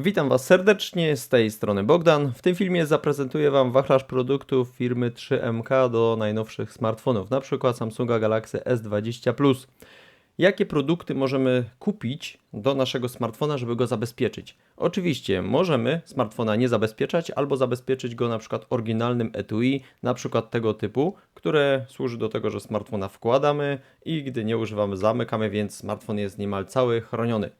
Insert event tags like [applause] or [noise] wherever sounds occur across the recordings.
Witam Was serdecznie, z tej strony Bogdan. W tym filmie zaprezentuję Wam wachlarz produktów firmy 3MK do najnowszych smartfonów, przykład Samsunga Galaxy S20 Plus. Jakie produkty możemy kupić do naszego smartfona, żeby go zabezpieczyć? Oczywiście możemy smartfona nie zabezpieczać albo zabezpieczyć go przykład oryginalnym etui, przykład tego typu, które służy do tego, że smartfona wkładamy i gdy nie używamy zamykamy, więc smartfon jest niemal cały chroniony.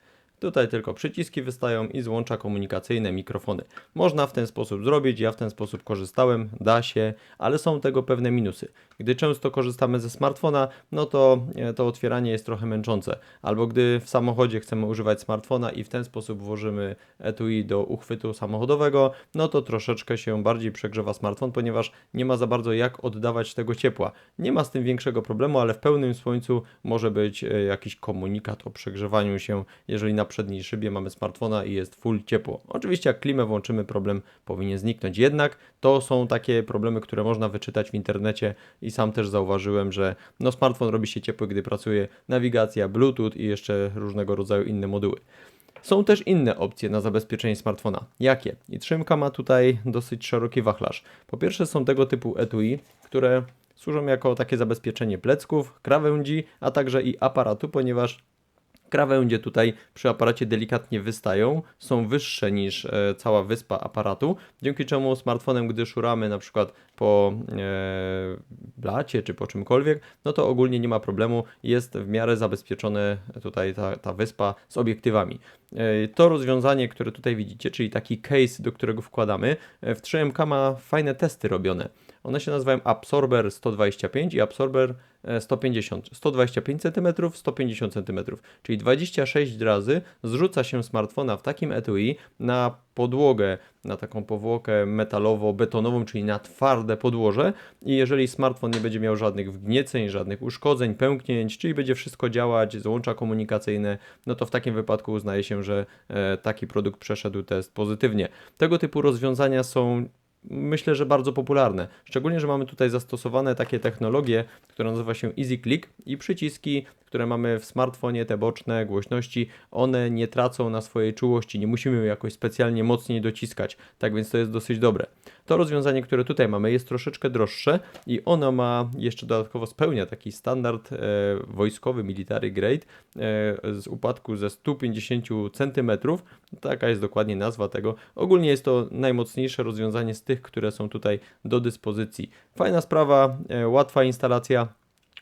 Tutaj tylko przyciski wystają i złącza komunikacyjne, mikrofony. Można w ten sposób zrobić, ja w ten sposób korzystałem, da się, ale są tego pewne minusy. Gdy często korzystamy ze smartfona, no to e, to otwieranie jest trochę męczące. Albo gdy w samochodzie chcemy używać smartfona i w ten sposób włożymy etui do uchwytu samochodowego, no to troszeczkę się bardziej przegrzewa smartfon, ponieważ nie ma za bardzo jak oddawać tego ciepła. Nie ma z tym większego problemu, ale w pełnym słońcu może być e, jakiś komunikat o przegrzewaniu się, jeżeli na przedniej szybie mamy smartfona i jest full ciepło. Oczywiście jak klimę włączymy, problem powinien zniknąć. Jednak to są takie problemy, które można wyczytać w internecie i sam też zauważyłem, że no smartfon robi się ciepły, gdy pracuje nawigacja, Bluetooth i jeszcze różnego rodzaju inne moduły. Są też inne opcje na zabezpieczenie smartfona. Jakie? I Trzymka ma tutaj dosyć szeroki wachlarz. Po pierwsze są tego typu etui, które służą jako takie zabezpieczenie plecków, krawędzi, a także i aparatu, ponieważ Krawędzie tutaj przy aparacie delikatnie wystają, są wyższe niż e, cała wyspa aparatu, dzięki czemu smartfonem, gdy szuramy na przykład po e, blacie czy po czymkolwiek, no to ogólnie nie ma problemu, jest w miarę zabezpieczone tutaj ta, ta wyspa z obiektywami. To rozwiązanie, które tutaj widzicie, czyli taki case, do którego wkładamy, e, w 3MK ma fajne testy robione. One się nazywają Absorber 125 i Absorber 150. 125 cm, 150 cm, czyli 26 razy zrzuca się smartfona w takim etui na podłogę, na taką powłokę metalowo-betonową, czyli na twarde podłoże i jeżeli smartfon nie będzie miał żadnych wgnieceń, żadnych uszkodzeń, pęknięć, czyli będzie wszystko działać, złącza komunikacyjne, no to w takim wypadku uznaje się, że e, taki produkt przeszedł test pozytywnie. Tego typu rozwiązania są myślę, że bardzo popularne. Szczególnie, że mamy tutaj zastosowane takie technologie, które nazywa się Easy Click i przyciski, które mamy w smartfonie, te boczne głośności, one nie tracą na swojej czułości, nie musimy jakoś specjalnie mocniej dociskać, tak więc to jest dosyć dobre. To rozwiązanie, które tutaj mamy jest troszeczkę droższe i ono ma jeszcze dodatkowo spełnia taki standard e, wojskowy military grade e, z upadku ze 150 cm. Taka jest dokładnie nazwa tego. Ogólnie jest to najmocniejsze rozwiązanie z tych, które są tutaj do dyspozycji. Fajna sprawa, e, łatwa instalacja.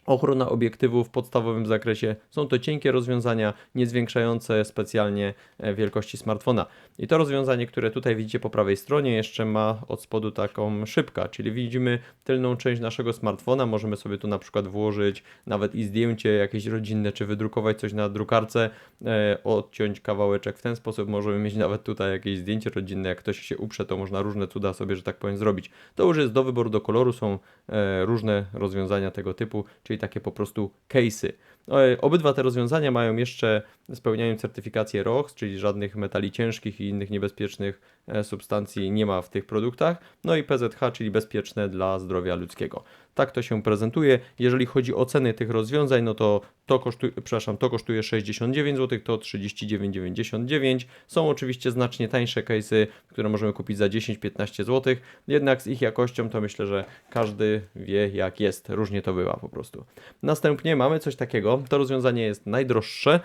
Ochrona obiektywu w podstawowym zakresie. Są to cienkie rozwiązania, nie zwiększające specjalnie e, wielkości smartfona. I to rozwiązanie, które tutaj widzicie po prawej stronie, jeszcze ma od spodu taką szybkę, czyli widzimy tylną część naszego smartfona. Możemy sobie tu na przykład włożyć nawet i zdjęcie jakieś rodzinne, czy wydrukować coś na drukarce, e, odciąć kawałeczek. W ten sposób możemy mieć nawet tutaj jakieś zdjęcie rodzinne. Jak ktoś się uprze, to można różne cuda sobie, że tak powiem, zrobić. To już jest do wyboru do koloru, są e, różne rozwiązania tego typu, czyli czyli takie po prostu case'y. E, obydwa te rozwiązania mają jeszcze, spełniają certyfikację ROX, czyli żadnych metali ciężkich i innych niebezpiecznych substancji nie ma w tych produktach. No i PZH, czyli bezpieczne dla zdrowia ludzkiego. Tak to się prezentuje. Jeżeli chodzi o ceny tych rozwiązań, no to to kosztuje, przepraszam, to kosztuje 69 zł, to 39,99. Są oczywiście znacznie tańsze case'y, które możemy kupić za 10-15 zł. Jednak z ich jakością to myślę, że każdy wie jak jest. Różnie to bywa po prostu. Następnie mamy coś takiego, to rozwiązanie jest najdroższe,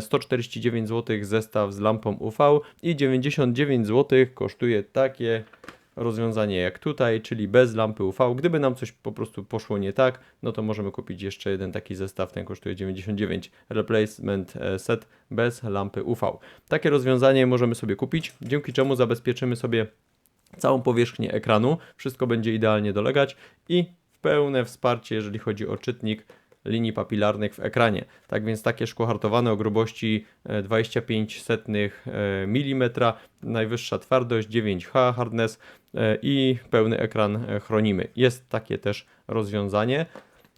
149 e, zł zestaw z lampą UV i 99 zł kosztuje takie rozwiązanie jak tutaj, czyli bez lampy UV. Gdyby nam coś po prostu poszło nie tak, no to możemy kupić jeszcze jeden taki zestaw, ten kosztuje 99 replacement e, set bez lampy UV. Takie rozwiązanie możemy sobie kupić, dzięki czemu zabezpieczymy sobie całą powierzchnię ekranu, wszystko będzie idealnie dolegać i pełne wsparcie, jeżeli chodzi o czytnik linii papilarnych w ekranie. Tak więc takie szkło hartowane o grubości 25 e, e, mm, najwyższa twardość 9H hardness e, i pełny ekran chronimy. Jest takie też rozwiązanie.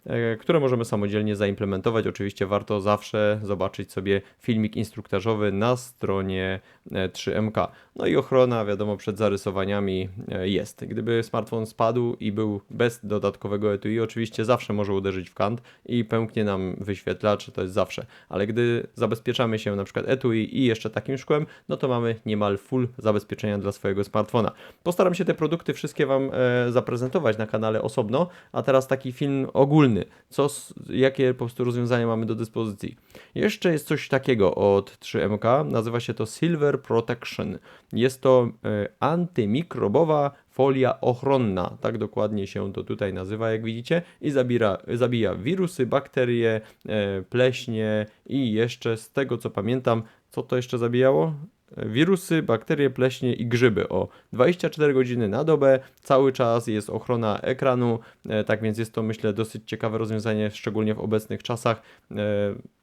E, które możemy samodzielnie zaimplementować. Oczywiście warto zawsze zobaczyć sobie filmik instruktażowy na stronie e, 3MK. No i ochrona, wiadomo, przed zarysowaniami e, jest. Gdyby smartfon spadł i był bez dodatkowego etui, oczywiście zawsze może uderzyć w kant i pęknie nam wyświetlacz, to jest zawsze. Ale gdy zabezpieczamy się na przykład etui i jeszcze takim szkłem, no to mamy niemal full zabezpieczenia dla swojego smartfona. Postaram się te produkty wszystkie Wam e, zaprezentować na kanale osobno, a teraz taki film ogólny, co, jakie po prostu rozwiązania mamy do dyspozycji. Jeszcze jest coś takiego od 3MK, nazywa się to Silver Protection. Jest to e, antymikrobowa folia ochronna, tak dokładnie się to tutaj nazywa, jak widzicie, i zabira, zabija wirusy, bakterie, e, pleśnie i jeszcze z tego co pamiętam, co to jeszcze zabijało? Wirusy, bakterie, pleśnie i grzyby. O 24 godziny na dobę, cały czas jest ochrona ekranu, e, tak więc jest to myślę dosyć ciekawe rozwiązanie, szczególnie w obecnych czasach, e,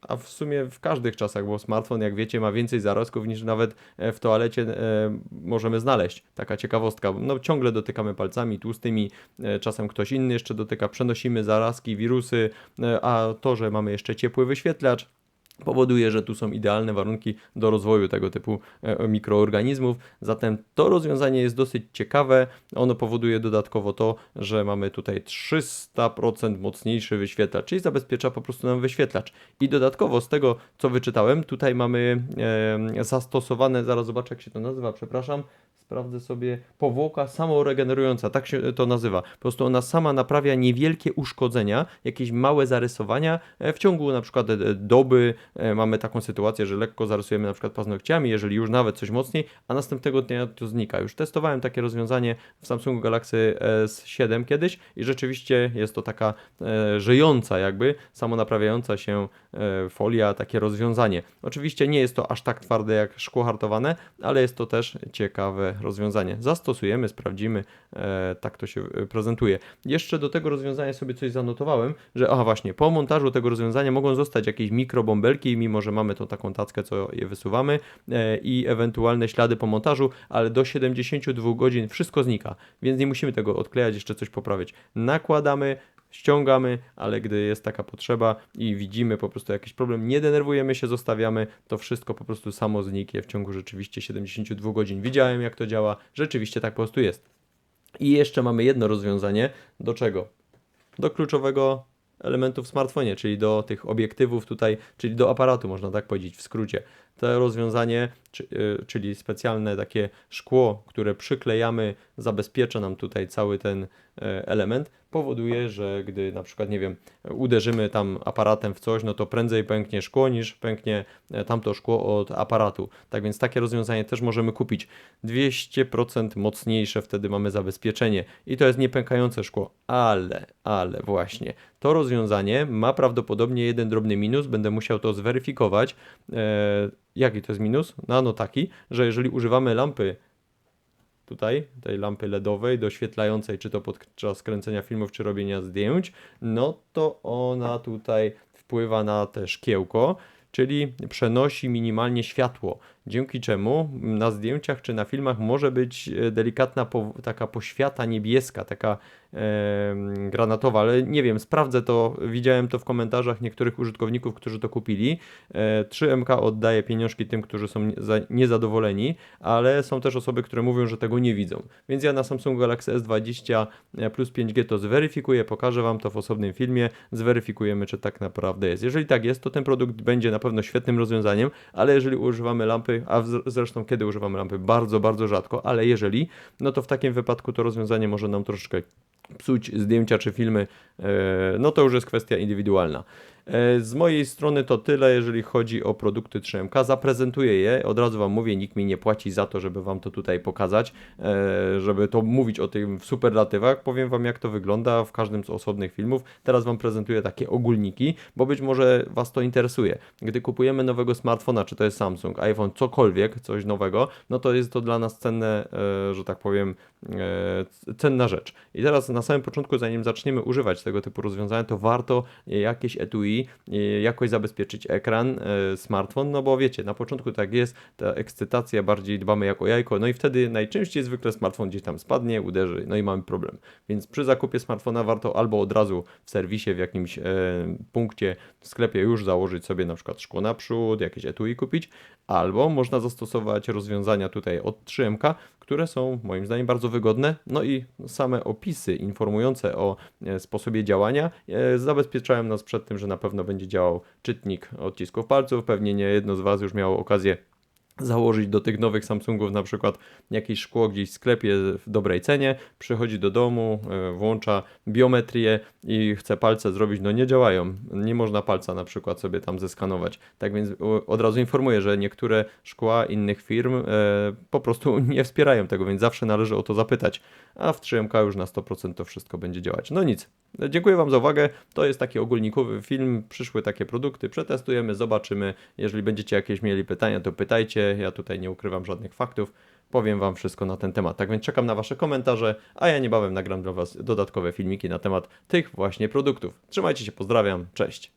a w sumie w każdych czasach, bo smartfon, jak wiecie, ma więcej zarazków niż nawet e, w toalecie możemy znaleźć. Taka ciekawostka. No ciągle dotykamy palcami tłustymi, czasem ktoś inny jeszcze dotyka, przenosimy zarazki, wirusy, a to, że mamy jeszcze ciepły wyświetlacz, powoduje, że tu są idealne warunki do rozwoju tego typu e, mikroorganizmów. Zatem to rozwiązanie jest dosyć ciekawe. Ono powoduje dodatkowo to, że mamy tutaj 300% mocniejszy wyświetlacz, czyli zabezpiecza po prostu nam wyświetlacz. I dodatkowo z tego, co wyczytałem, tutaj mamy e, zastosowane, zaraz zobaczę jak się to nazywa, przepraszam, sprawdzę sobie, powłoka samoregenerująca, tak się to nazywa. Po prostu ona sama naprawia niewielkie uszkodzenia, jakieś małe zarysowania e, w ciągu na przykład e, doby. E, Mamy taką sytuację, że lekko zarysujemy na przykład paznokciami, jeżeli już nawet coś mocniej, a następnego dnia to znika. Już testowałem takie rozwiązanie w Samsungu Galaxy S7 kiedyś i rzeczywiście jest to taka e, żyjąca jakby, samonaprawiająca się e, folia, takie rozwiązanie. Oczywiście nie jest to aż tak twarde jak szkło hartowane, ale jest to też ciekawe rozwiązanie. Zastosujemy, sprawdzimy, tak to się prezentuje. Jeszcze do tego rozwiązania sobie coś zanotowałem, że aha właśnie, po montażu tego rozwiązania mogą zostać jakieś mikrobąbelki, mimo że mamy tą taką tackę, co je wysuwamy e, i ewentualne ślady po montażu, ale do 72 godzin wszystko znika, więc nie musimy tego odklejać, jeszcze coś poprawić. Nakładamy, ściągamy, ale gdy jest taka potrzeba i widzimy po prostu jakiś problem, nie denerwujemy się, zostawiamy, to wszystko po prostu samo zniknie w ciągu rzeczywiście 72 godzin. Widziałem jak to działa, rzeczywiście tak po prostu jest. I jeszcze mamy jedno rozwiązanie, do czego? Do kluczowego elementu w smartfonie, czyli do tych obiektywów tutaj, czyli do aparatu, można tak powiedzieć w skrócie. To rozwiązanie, y, czyli specjalne takie szkło, które przyklejamy, zabezpiecza nam tutaj cały ten e, element, powoduje, że gdy na przykład, nie wiem, uderzymy tam aparatem w coś, no to prędzej pęknie szkło niż pęknie e, tamto szkło od aparatu. Tak więc takie rozwiązanie też możemy kupić. 200% mocniejsze wtedy mamy zabezpieczenie i to jest niepękające szkło, ale, ale właśnie to rozwiązanie ma prawdopodobnie jeden drobny minus, będę musiał to zweryfikować. E, jaki to jest minus? No, no taki, że jeżeli używamy lampy tutaj, tej lampy LEDowej, doświetlającej, czy to podczas kręcenia filmów, czy robienia zdjęć, no to ona tutaj wpływa na te szkiełko, czyli przenosi minimalnie światło, dzięki czemu na zdjęciach czy na filmach może być e, delikatna po, taka poświata niebieska, taka e, granatowa, ale nie wiem, sprawdzę to, widziałem to w komentarzach niektórych użytkowników, którzy to kupili. E, 3MK oddaje pieniążki tym, którzy są nie- za- niezadowoleni, ale są też osoby, które mówią, że tego nie widzą. Więc ja na Samsung Galaxy S20 plus 5G to zweryfikuję, pokażę Wam to w osobnym filmie, zweryfikujemy, czy tak naprawdę jest. Jeżeli tak jest, to ten produkt będzie na pewno świetnym rozwiązaniem, ale jeżeli używamy lampy, a zresztą kiedy używamy lampy? Bardzo, bardzo rzadko, ale jeżeli, no to w takim wypadku to rozwiązanie może nam troszeczkę psuć zdjęcia czy filmy, e, no to już jest kwestia indywidualna. E, Z mojej strony to tyle, jeżeli chodzi o produkty 3MK. Zaprezentuję je, od razu Wam mówię, nikt mi nie płaci za to, żeby Wam to tutaj pokazać, e, żeby to mówić o tym w superlatywach. Powiem Wam, jak to wygląda w każdym z osobnych filmów. Teraz Wam prezentuję takie ogólniki, bo być może Was to interesuje. Gdy kupujemy nowego smartfona, czy to jest Samsung, iPhone, cokolwiek, coś nowego, no to jest to dla nas cenne, e, że tak powiem, cenna rzecz. I teraz na samym początku, zanim zaczniemy używać tego typu rozwiązania, to warto jakieś etui jakoś zabezpieczyć ekran, e, smartfon, no bo wiecie, na początku tak jest, ta ekscytacja, bardziej dbamy jako jajko, no i wtedy najczęściej zwykle smartfon gdzieś tam spadnie, uderzy, no i mamy problem. Więc przy zakupie smartfona warto albo od razu w serwisie, w jakimś e, punkcie w sklepie już założyć sobie na przykład szkło naprzód, jakieś etui kupić, albo można zastosować rozwiązania tutaj od 3MK, które są moim zdaniem bardzo wygodne, no i same opisy informujące o e, sposobie działania e, nas przed tym, że na pewno będzie działał czytnik odcisków palców, pewnie nie jedno z Was już miało okazję założyć do tych nowych Samsungów na przykład jakieś szkło gdzieś w sklepie w dobrej cenie, przychodzi do domu, e, włącza biometrię i chce palce zrobić, no nie działają. Nie można palca na przykład sobie tam zeskanować. Tak więc od razu informuję, że niektóre szkła innych firm e, po prostu [laughs] nie wspierają tego, więc zawsze należy o to zapytać. A w 3MK już na 100% to wszystko będzie działać. No nic. Dziękuję Wam za uwagę. To jest taki ogólnikowy film. Przyszły takie produkty, przetestujemy, zobaczymy. Jeżeli będziecie jakieś mieli pytania, to pytajcie. Ja tutaj nie ukrywam żadnych faktów. Powiem Wam wszystko na ten temat. Tak więc czekam na Wasze komentarze, a ja niebawem nagram dla Was dodatkowe filmiki na temat tych właśnie produktów. Trzymajcie się, pozdrawiam, cześć.